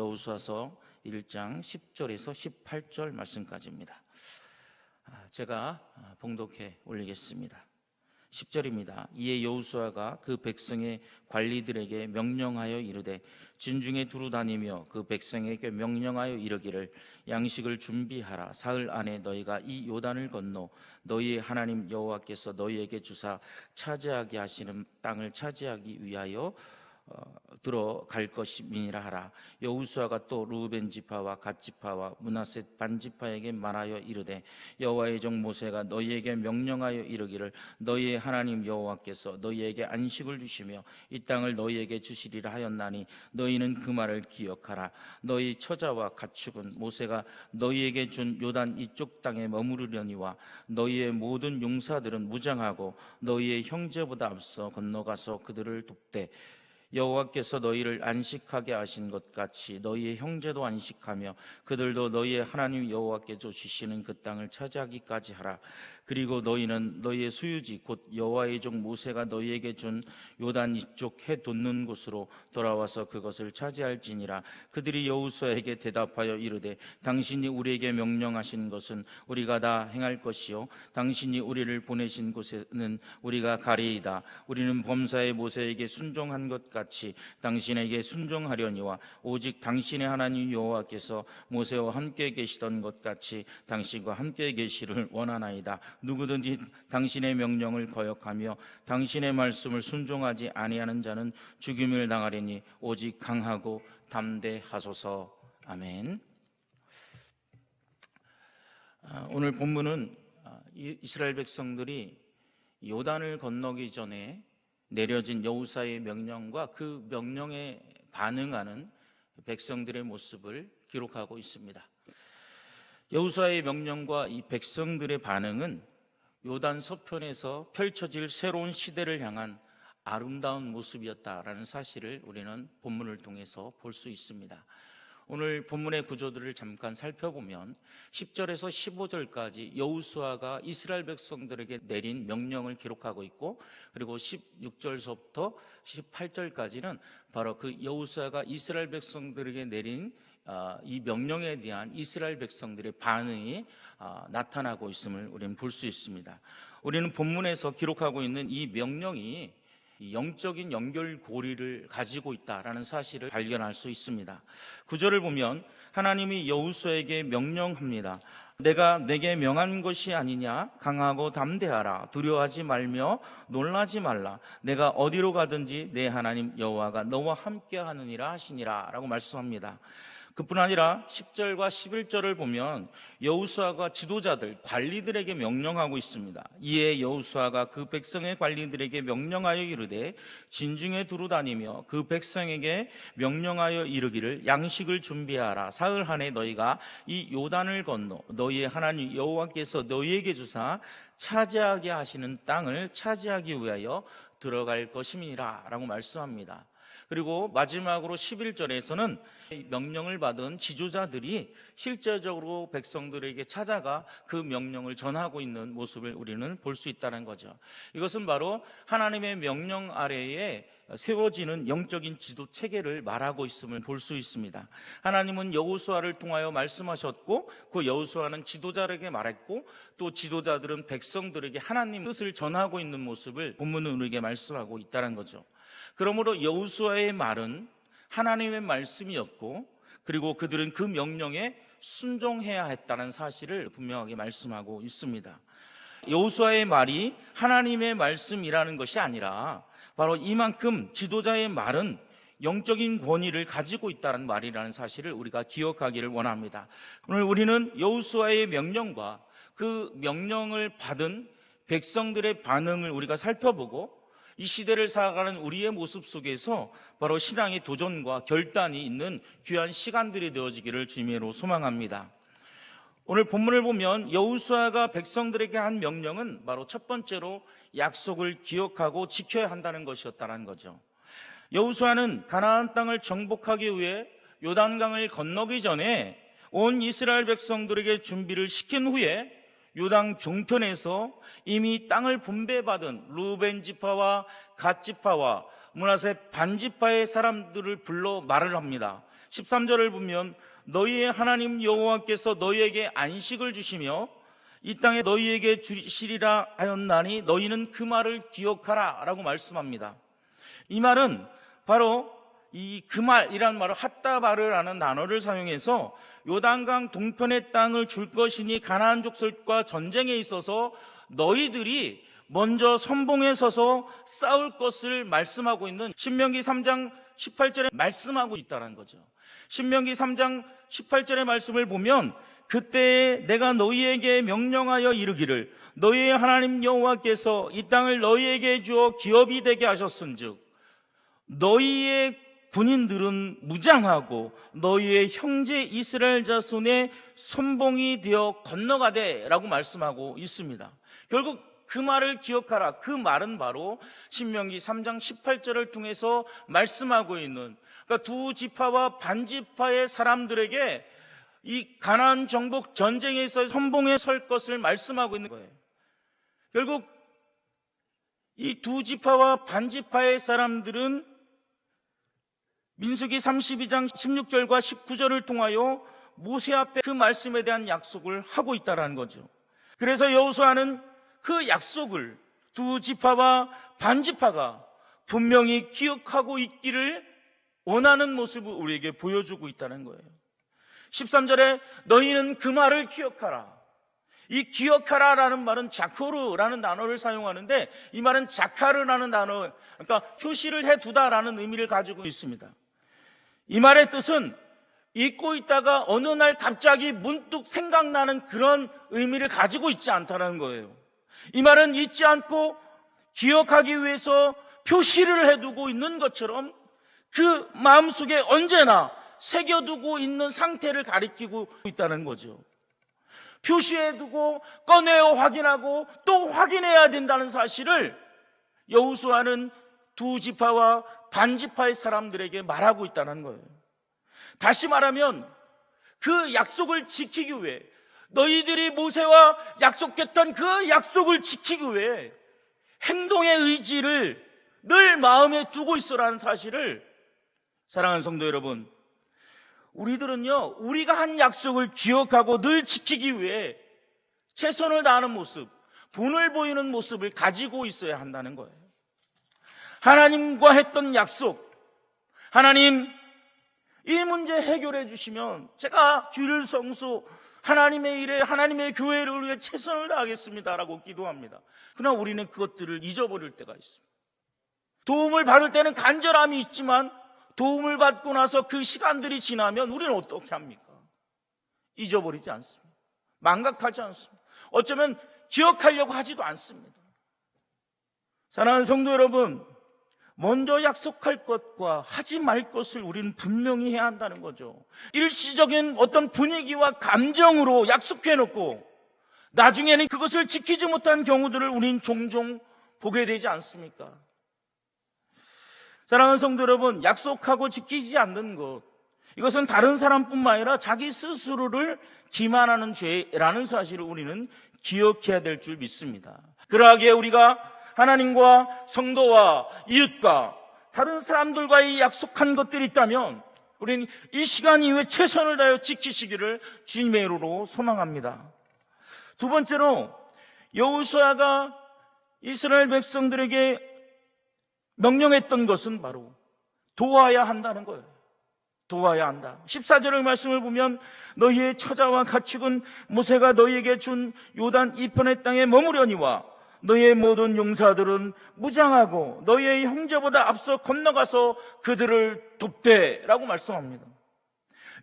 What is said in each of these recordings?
여호수아서 1장 10절에서 18절 말씀까지입니다. 아, 제가 아, 봉독해 올리겠습니다. 10절입니다. 이에 여호수아가 그 백성의 관리들에게 명령하여 이르되 진중에 두루 다니며 그 백성에게 명령하여 이르기를 양식을 준비하라 사흘 안에 너희가 이 요단을 건너 너희의 하나님 여호와께서 너희에게 주사 차지하게 하시는 땅을 차지하기 위하여 어, 들어갈 것임이니라 하라. 여호수아가 또 루벤 지파와 갓 지파와 문하셋 반 지파에게 말하여 이르되 여호와의 종 모세가 너희에게 명령하여 이르기를 너희의 하나님 여호와께서 너희에게 안식을 주시며 이 땅을 너희에게 주시리라 하였나니 너희는 그 말을 기억하라. 너희 처자와 가축은 모세가 너희에게 준 요단 이쪽 땅에 머무르려니와 너희의 모든 용사들은 무장하고 너희의 형제보다 앞서 건너가서 그들을 돕되 여호와께서 너희를 안식하게 하신 것 같이 너희의 형제도 안식하며 그들도 너희의 하나님 여호와께서 주시는 그 땅을 차지하기까지 하라. 그리고 너희는 너희의 소유지 곧 여호와의 종 모세가 너희에게 준 요단 이쪽 해 돋는 곳으로 돌아와서 그것을 차지할지니라. 그들이 여호수아에게 대답하여 이르되 당신이 우리에게 명령하신 것은 우리가 다 행할 것이요 당신이 우리를 보내신 곳에는 우리가 가리이다. 우리는 범사의 모세에게 순종한 것 같이 당신에게 순종하려니와 오직 당신의 하나님 여호와께서 모세와 함께 계시던 것 같이 당신과 함께 계시를 원하나이다. 누구든지 당신의 명령을 거역하며 당신의 말씀을 순종하지 아니하는 자는 죽임을 당하리니 오직 강하고 담대하소서. 아멘. 아, 오늘 본문은 아, 이- 이스라엘 백성들이 요단을 건너기 전에 내려진 여호사의 명령과 그 명령에 반응하는 백성들의 모습을 기록하고 있습니다. 여호사의 명령과 이 백성들의 반응은 요단 서편에서 펼쳐질 새로운 시대를 향한 아름다운 모습이었다라는 사실을 우리는 본문을 통해서 볼 수 있습니다. 오늘 본문의 구조들을 잠깐 살펴보면 10절에서 15절까지 여우수아가 이스라엘 백성들에게 내린 명령을 기록하고 있고 그리고 16절서부터 18절까지는 바로 그 여우수아가 이스라엘 백성들에게 내린 아, 이 명령에 대한 이스라엘 백성들의 반응이 아, 나타나고 있음을 우리는 볼 수 있습니다. 우리는 본문에서 기록하고 있는 이 명령이 이 영적인 연결고리를 가지고 있다라는 사실을 발견할 수 있습니다. 구절을 보면 하나님이 여호수아에게 명령합니다. 내가 내게 명한 것이 아니냐 강하고 담대하라 두려워하지 말며 놀라지 말라 내가 어디로 가든지 내 하나님 여호와가 너와 함께 하느니라 하시니라라고 말씀합니다. 그뿐 아니라 10절과 11절을 보면 여우수아가 지도자들, 관리들에게 명령하고 있습니다. 이에 여우수아가 그 백성의 관리들에게 명령하여 이르되 진중에 두루 다니며 그 백성에게 명령하여 이르기를 양식을 준비하라. 사흘 안에 너희가 이 요단을 건너 너희의 하나님 여호와께서 너희에게 주사 차지하게 하시는 땅을 차지하기 위하여 들어갈 것임이라 라고 말씀합니다. 그리고 마지막으로 11절에서는 명령을 받은 지도자들이 실제적으로 백성들에게 찾아가 그 명령을 전하고 있는 모습을 우리는 볼 수 있다는 거죠. 이것은 바로 하나님의 명령 아래에 세워지는 영적인 지도 체계를 말하고 있음을 볼 수 있습니다. 하나님은 여호수아를 통하여 말씀하셨고 그 여호수아는 지도자에게 말했고 또 지도자들은 백성들에게 하나님 뜻을 전하고 있는 모습을 본문은 우리에게 말씀하고 있다는 거죠. 그러므로 여호수아의 말은 하나님의 말씀이었고 그리고 그들은 그 명령에 순종해야 했다는 사실을 분명하게 말씀하고 있습니다. 여호수아의 말이 하나님의 말씀이라는 것이 아니라 바로 이만큼 지도자의 말은 영적인 권위를 가지고 있다는 말이라는 사실을 우리가 기억하기를 원합니다. 오늘 우리는 여호수아의 명령과 그 명령을 받은 백성들의 반응을 우리가 살펴보고 이 시대를 살아가는 우리의 모습 속에서 바로 신앙의 도전과 결단이 있는 귀한 시간들이 되어지기를 주님으로 소망합니다. 오늘 본문을 보면 여호수아가 백성들에게 한 명령은 바로 첫 번째로 약속을 기억하고 지켜야 한다는 것이었다는 거죠. 여호수아는 가나안 땅을 정복하기 위해 요단강을 건너기 전에 온 이스라엘 백성들에게 준비를 시킨 후에 요당 병편에서 이미 땅을 분배받은 루벤 지파와 갓 지파와 문하세 반 지파의 사람들을 불러 말을 합니다. 13절을 보면 너희의 하나님 여호와께서 너희에게 안식을 주시며 이 땅에 너희에게 주시리라 하였나니 너희는 그 말을 기억하라 라고 말씀합니다. 이 말은 바로 이 그 말이라는 말을 핫다바르라는 단어를 사용해서 요단강 동편의 땅을 줄 것이니 가나안 족속과 전쟁에 있어서 너희들이 먼저 선봉에 서서 싸울 것을 말씀하고 있는 신명기 3장 18절에 말씀하고 있다는 거죠. 신명기 3장 18절의 말씀을 보면 그때에 내가 너희에게 명령하여 이르기를 너희의 하나님 여호와께서 이 땅을 너희에게 주어 기업이 되게 하셨은즉 너희의 군인들은 무장하고 너희의 형제 이스라엘 자손의 선봉이 되어 건너가되라고 말씀하고 있습니다. 결국 그 말을 기억하라. 그 말은 바로 신명기 3장 18절을 통해서 말씀하고 있는 그러니까 두 지파와 반지파의 사람들에게 이 가나안 정복 전쟁에서 선봉에 설 것을 말씀하고 있는 거예요. 결국 이 두 지파와 반지파의 사람들은 민수기 32장 16절과 19절을 통하여 모세 앞에 그 말씀에 대한 약속을 하고 있다라는 거죠. 그래서 여호수아는 그 약속을 두 지파와 반지파가 분명히 기억하고 있기를 원하는 모습을 우리에게 보여주고 있다는 거예요. 13절에 너희는 그 말을 기억하라. 이 기억하라 라는 말은 자코르라는 단어를 사용하는데 이 말은 자카르라는 단어, 그러니까 표시를 해두다 라는 의미를 가지고 있습니다. 이 말의 뜻은 잊고 있다가 어느 날 갑자기 문득 생각나는 그런 의미를 가지고 있지 않다는 거예요. 이 말은 잊지 않고 기억하기 위해서 표시를 해두고 있는 것처럼 그 마음속에 언제나 새겨두고 있는 상태를 가리키고 있다는 거죠. 표시해두고 꺼내어 확인하고 또 확인해야 된다는 사실을 여우수아는 두 지파와 반지파의 사람들에게 말하고 있다는 거예요. 다시 말하면 그 약속을 지키기 위해 너희들이 모세와 약속했던 그 약속을 지키기 위해 행동의 의지를 늘 마음에 두고 있어라는 사실을 사랑하는 성도 여러분, 우리들은요, 우리가 한 약속을 기억하고 늘 지키기 위해 최선을 다하는 모습, 분을 보이는 모습을 가지고 있어야 한다는 거예요. 하나님과 했던 약속, 하나님, 이 문제 해결해 주시면 제가 주일 성수, 하나님의 일에, 하나님의 교회를 위해 최선을 다하겠습니다라고 기도합니다. 그러나 우리는 그것들을 잊어버릴 때가 있습니다. 도움을 받을 때는 간절함이 있지만 도움을 받고 나서 그 시간들이 지나면 우리는 어떻게 합니까? 잊어버리지 않습니다. 망각하지 않습니다. 어쩌면 기억하려고 하지도 않습니다. 사랑하는 성도 여러분, 먼저 약속할 것과 하지 말 것을 우리는 분명히 해야 한다는 거죠. 일시적인 어떤 분위기와 감정으로 약속해 놓고 나중에는 그것을 지키지 못한 경우들을 우리는 종종 보게 되지 않습니까? 사랑하는 성도 여러분, 약속하고 지키지 않는 것. 이것은 다른 사람뿐만 아니라 자기 스스로를 기만하는 죄라는 사실을 우리는 기억해야 될 줄 믿습니다. 그러하기에 우리가 하나님과 성도와 이웃과 다른 사람들과의 약속한 것들이 있다면 우리는 이 시간 이후에 최선을 다하여 지키시기를 주님의 이름으로 소망합니다. 두 번째로 여호수아가 이스라엘 백성들에게 명령했던 것은 바로 도와야 한다는 거예요. 도와야 한다. 14절의 말씀을 보면 너희의 처자와 가축은 모세가 너희에게 준 요단 이편의 땅에 머무려니와 너희의 모든 용사들은 무장하고 너희의 형제보다 앞서 건너가서 그들을 돕되라고 말씀합니다.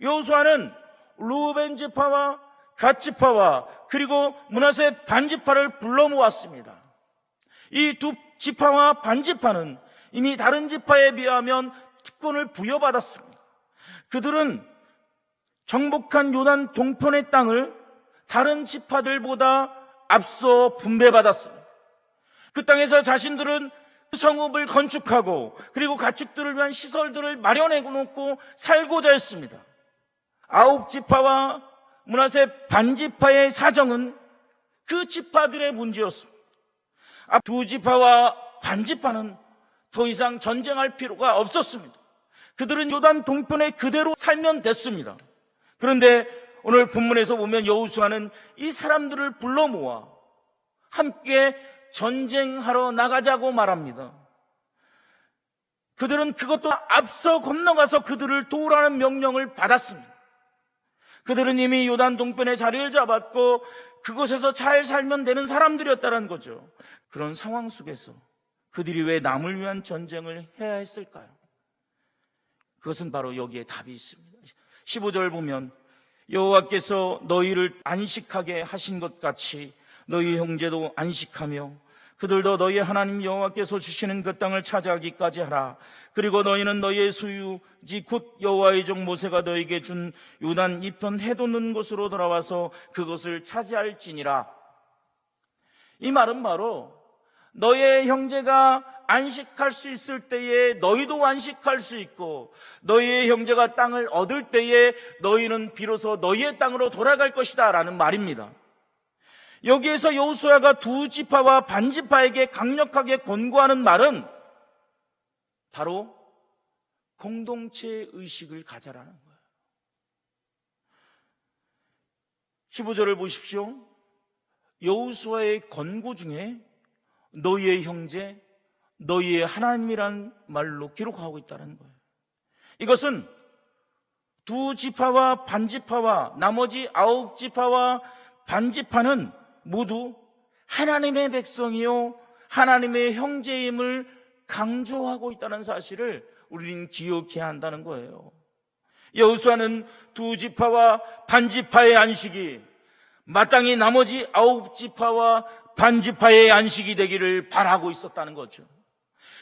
여호수아는 루벤 지파와 갓 지파와 그리고 문하세 반 지파를 불러 모았습니다. 이 두 지파와 반 지파는 이미 다른 지파에 비하면 특권을 부여받았습니다. 그들은 정복한 요단 동편의 땅을 다른 지파들보다 앞서 분배받았습니다. 그 땅에서 자신들은 성읍을 건축하고 그리고 가축들을 위한 시설들을 마련해 놓고 살고자 했습니다. 아홉 지파와 문화세 반지파의 사정은 그 지파들의 문제였습니다. 두 지파와 반지파는 더 이상 전쟁할 필요가 없었습니다. 그들은 요단 동편에 그대로 살면 됐습니다. 그런데 오늘 본문에서 보면 여우수아는 이 사람들을 불러 모아 함께 전쟁하러 나가자고 말합니다. 그들은 그것도 앞서 건너가서 그들을 도우라는 명령을 받았습니다. 그들은 이미 요단 동편에 자리를 잡았고 그곳에서 잘 살면 되는 사람들이었다는 거죠. 그런 상황 속에서 그들이 왜 남을 위한 전쟁을 해야 했을까요? 그것은 바로 여기에 답이 있습니다. 15절 보면 여호와께서 너희를 안식하게 하신 것 같이 너희 형제도 안식하며 그들도 너희 하나님 여호와께서 주시는 그 땅을 차지하기까지 하라. 그리고 너희는 너희의 소유지 곧 여호와의 종 모세가 너희에게 준 요단 이편 해돋는 곳으로 돌아와서 그것을 차지할지니라. 이 말은 바로 너의 형제가 안식할 수 있을 때에 너희도 안식할 수 있고 너희의 형제가 땅을 얻을 때에 너희는 비로소 너희의 땅으로 돌아갈 것이다 라는 말입니다. 여기에서 여호수아가 두 지파와 반 지파에게 강력하게 권고하는 말은 바로 공동체 의식을 가져라는 거예요. 15절을 보십시오. 여호수아의 권고 중에 너희의 형제, 너희의 하나님이란 말로 기록하고 있다는 거예요. 이것은 두 지파와 반지파와 나머지 아홉 지파와 반지파는 모두 하나님의 백성이요 하나님의 형제임을 강조하고 있다는 사실을 우리는 기억해야 한다는 거예요. 여호수아는 두 지파와 반지파의 안식이 마땅히 나머지 아홉 지파와 반지파의 안식이 되기를 바라고 있었다는 거죠.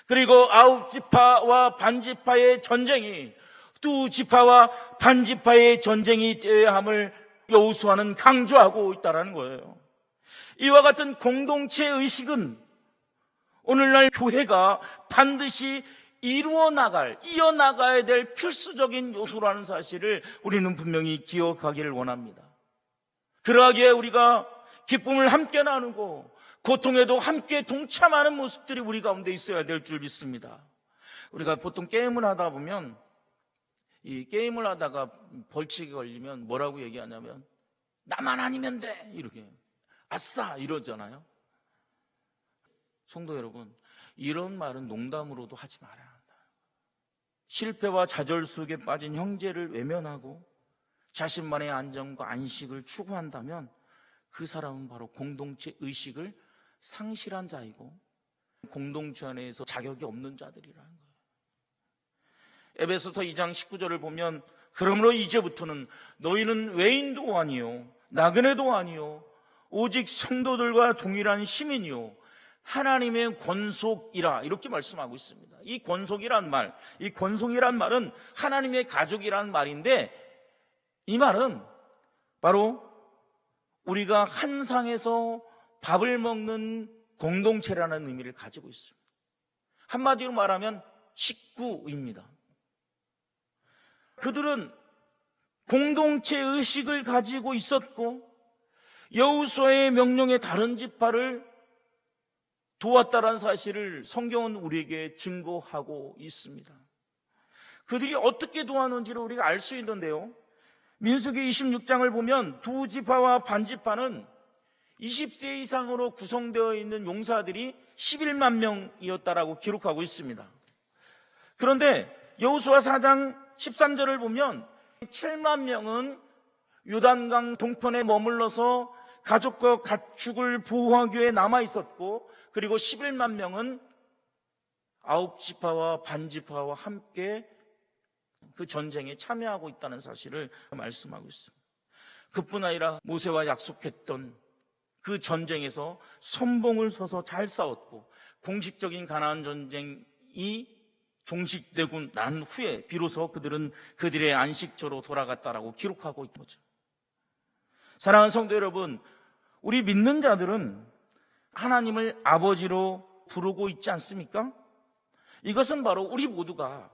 그리고 아홉 지파와 반지파의 전쟁이 두 지파와 반지파의 전쟁이 되어야 함을 여호수아는 강조하고 있다는 거예요. 이와 같은 공동체 의식은 오늘날 교회가 반드시 이루어 나갈, 이어 나가야 될 필수적인 요소라는 사실을 우리는 분명히 기억하기를 원합니다. 그러하기에 우리가 기쁨을 함께 나누고 고통에도 함께 동참하는 모습들이 우리 가운데 있어야 될 줄 믿습니다. 우리가 보통 게임을 하다 보면 이 게임을 하다가 벌칙이 걸리면 뭐라고 얘기하냐면 나만 아니면 돼 이렇게 아싸 이러잖아요. 성도 여러분 이런 말은 농담으로도 하지 말아야 한다. 실패와 좌절 속에 빠진 형제를 외면하고 자신만의 안정과 안식을 추구한다면 그 사람은 바로 공동체 의식을 상실한 자이고 공동체 안에서 자격이 없는 자들이라는 거예요. 에베소서 2장 19절을 보면 그러므로 이제부터는 너희는 외인도 아니요 나그네도 아니요 오직 성도들과 동일한 시민이요 하나님의 권속이라 이렇게 말씀하고 있습니다. 이 권속이란 말, 이 권속이란 말은 하나님의 가족이란 말인데 이 말은 바로 우리가 한 상에서 밥을 먹는 공동체라는 의미를 가지고 있습니다. 한마디로 말하면 식구입니다. 그들은 공동체 의식을 가지고 있었고 여우수의 명령의 다른 지파를 도왔다라는 사실을 성경은 우리에게 증거하고 있습니다. 그들이 어떻게 도왔는지를 우리가 알 수 있는데요. 민수기 26장을 보면 두 지파와 반지파는 20세 이상으로 구성되어 있는 용사들이 11만 명이었다라고 기록하고 있습니다. 그런데 여호수아 4장 13절을 보면 7만 명은 요단강 동편에 머물러서 가족과 가축을 보호하기 위해 남아 있었고 그리고 11만 명은 아홉 지파와 반지파와 함께 그 전쟁에 참여하고 있다는 사실을 말씀하고 있습니다. 그뿐 아니라 모세와 약속했던 그 전쟁에서 선봉을 서서 잘 싸웠고 공식적인 가나안 전쟁이 종식되고 난 후에 비로소 그들은 그들의 안식처로 돌아갔다라고 기록하고 있는 거죠. 사랑하는 성도 여러분, 우리 믿는 자들은 하나님을 아버지로 부르고 있지 않습니까? 이것은 바로 우리 모두가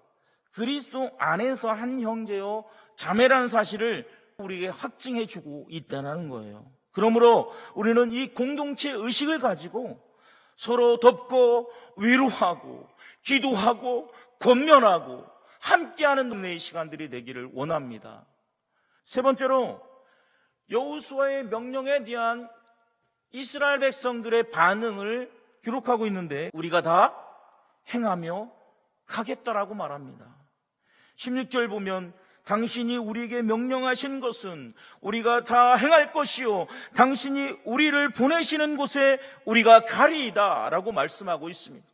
그리스도 안에서 한 형제요 자매라는 사실을 우리에게 확증해 주고 있다는 거예요. 그러므로 우리는 이 공동체 의식을 가지고 서로 돕고 위로하고 기도하고 권면하고 함께하는 은혜의 시간들이 되기를 원합니다. 세 번째로 여호수아의 명령에 대한 이스라엘 백성들의 반응을 기록하고 있는데 우리가 다 행하며 가겠다라고 말합니다. 16절 보면 당신이 우리에게 명령하신 것은 우리가 다 행할 것이요. 당신이 우리를 보내시는 곳에 우리가 가리이다. 라고 말씀하고 있습니다.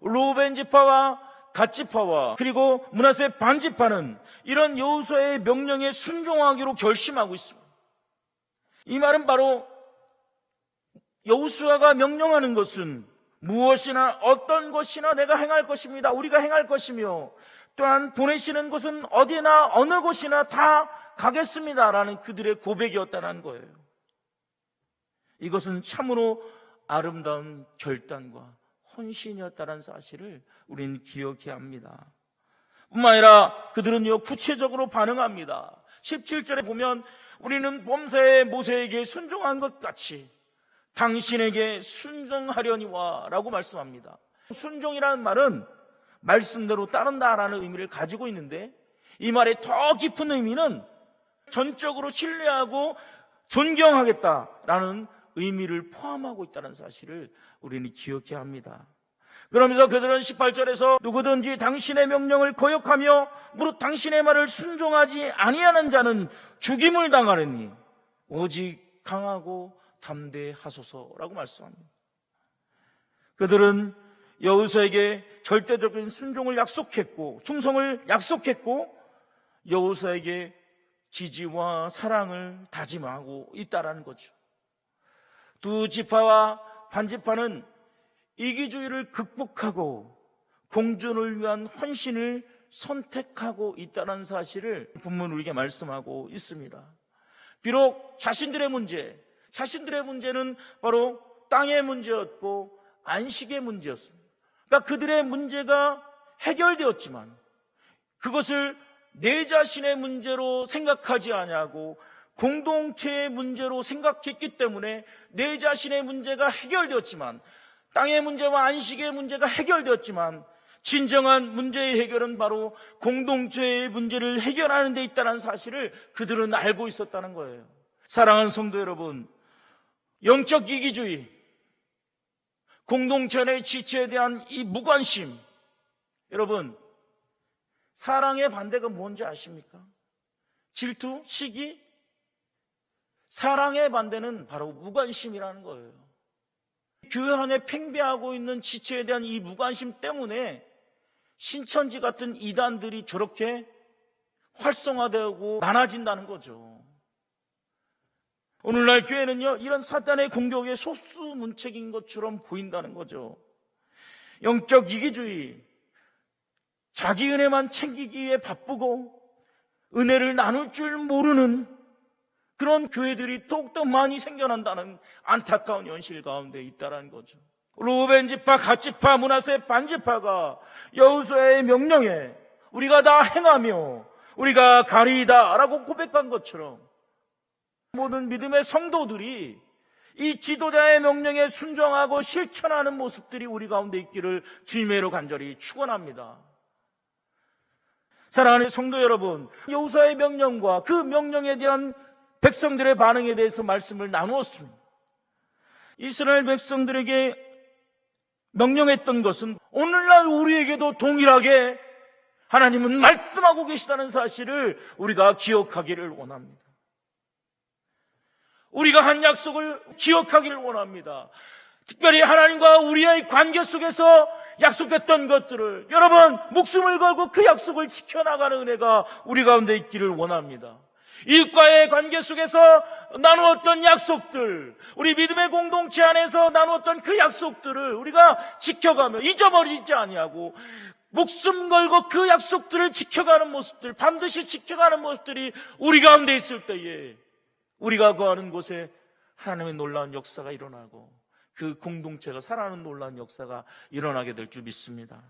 로벤 지파와 갓지파와 그리고 문하세 반지파는 이런 여호수아의 명령에 순종하기로 결심하고 있습니다. 이 말은 바로 여호수아가 명령하는 것은 무엇이나 어떤 것이나 내가 행할 것입니다. 우리가 행할 것이며 또한 보내시는 곳은 어디나 어느 곳이나 다 가겠습니다라는 그들의 고백이었다는 거예요. 이것은 참으로 아름다운 결단과 헌신이었다는 사실을 우리는 기억해야 합니다. 뿐만 아니라 그들은요 구체적으로 반응합니다. 17절에 보면 우리는 범사의 모세에게 순종한 것 같이 당신에게 순종하려니와 라고 말씀합니다. 순종이라는 말은 말씀대로 따른다라는 의미를 가지고 있는데 이 말의 더 깊은 의미는 전적으로 신뢰하고 존경하겠다라는 의미를 포함하고 있다는 사실을 우리는 기억해야 합니다. 그러면서 그들은 18절에서 누구든지 당신의 명령을 거역하며 무릇 당신의 말을 순종하지 아니하는 자는 죽임을 당하려니 오직 강하고 담대하소서라고 말씀합니다. 그들은 여호수에게 절대적인 순종을 약속했고 충성을 약속했고 여호수에게 지지와 사랑을 다짐하고 있다라는 거죠. 두 지파와 반지파는 이기주의를 극복하고 공존을 위한 헌신을 선택하고 있다는 사실을 본문 우리에게 말씀하고 있습니다. 비록 자신들의 문제, 자신들의 문제는 바로 땅의 문제였고 안식의 문제였습니다. 그러니까 그들의 문제가 해결되었지만 그것을 내 자신의 문제로 생각하지 아니하고 공동체의 문제로 생각했기 때문에 내 자신의 문제가 해결되었지만 땅의 문제와 안식의 문제가 해결되었지만 진정한 문제의 해결은 바로 공동체의 문제를 해결하는 데 있다는 사실을 그들은 알고 있었다는 거예요. 사랑하는 성도 여러분, 영적 이기주의, 공동체 의 지체에 대한 이 무관심, 여러분, 사랑의 반대가 뭔지 아십니까? 질투, 시기? 사랑의 반대는 바로 무관심이라는 거예요. 교회 안에 팽배하고 있는 지체에 대한 이 무관심 때문에 신천지 같은 이단들이 저렇게 활성화되고 많아진다는 거죠. 오늘날 교회는요, 이런 사단의 공격의 소수문책인 것처럼 보인다는 거죠. 영적 이기주의, 자기 은혜만 챙기기에 바쁘고, 은혜를 나눌 줄 모르는 그런 교회들이 더욱더 많이 생겨난다는 안타까운 현실 가운데 있다는 거죠. 루벤 지파, 갓 지파, 문하세, 반 지파가 여호수아의 명령에 우리가 다 행하며 우리가 가리이다라고 고백한 것처럼 모든 믿음의 성도들이 이 지도자의 명령에 순종하고 실천하는 모습들이 우리 가운데 있기를 주님의로 간절히 축원합니다. 사랑하는 성도 여러분, 여호수아의 명령과 그 명령에 대한 백성들의 반응에 대해서 말씀을 나누었습니다. 이스라엘 백성들에게 명령했던 것은 오늘날 우리에게도 동일하게 하나님은 말씀하고 계시다는 사실을 우리가 기억하기를 원합니다. 우리가 한 약속을 기억하기를 원합니다. 특별히 하나님과 우리의 관계 속에서 약속했던 것들을 여러분 목숨을 걸고 그 약속을 지켜나가는 은혜가 우리 가운데 있기를 원합니다. 이웃과의 관계 속에서 나누었던 약속들, 우리 믿음의 공동체 안에서 나누었던 그 약속들을 우리가 지켜가며 잊어버리지 아니하고 목숨 걸고 그 약속들을 지켜가는 모습들, 반드시 지켜가는 모습들이 우리 가운데 있을 때에 우리가 거하는 곳에 하나님의 놀라운 역사가 일어나고 그 공동체가 살아나는 놀라운 역사가 일어나게 될 줄 믿습니다.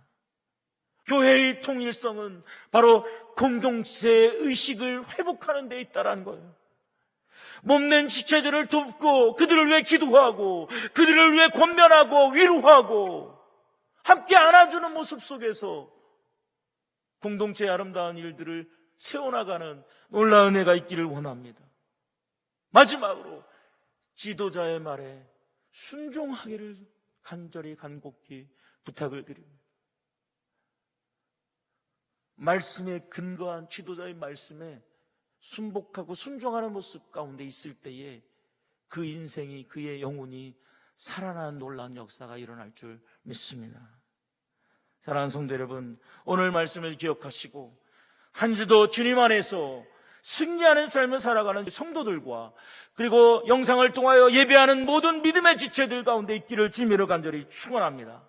교회의 통일성은 바로 공동체의 의식을 회복하는 데 있다라는 거예요. 몸낸 지체들을 돕고 그들을 위해 기도하고 그들을 위해 권면하고 위로하고 함께 안아주는 모습 속에서 공동체의 아름다운 일들을 세워나가는 놀라운 은혜가 있기를 원합니다. 마지막으로 지도자의 말에 순종하기를 간절히 간곡히 부탁을 드립니다. 말씀에 근거한 지도자의 말씀에 순복하고 순종하는 모습 가운데 있을 때에 그 인생이 그의 영혼이 살아나는 놀라운 역사가 일어날 줄 믿습니다. 사랑하는 성도 여러분, 오늘 말씀을 기억하시고 한 주도 주님 안에서 승리하는 삶을 살아가는 성도들과 그리고 영상을 통하여 예배하는 모든 믿음의 지체들 가운데 있기를 지미로 간절히 축원합니다.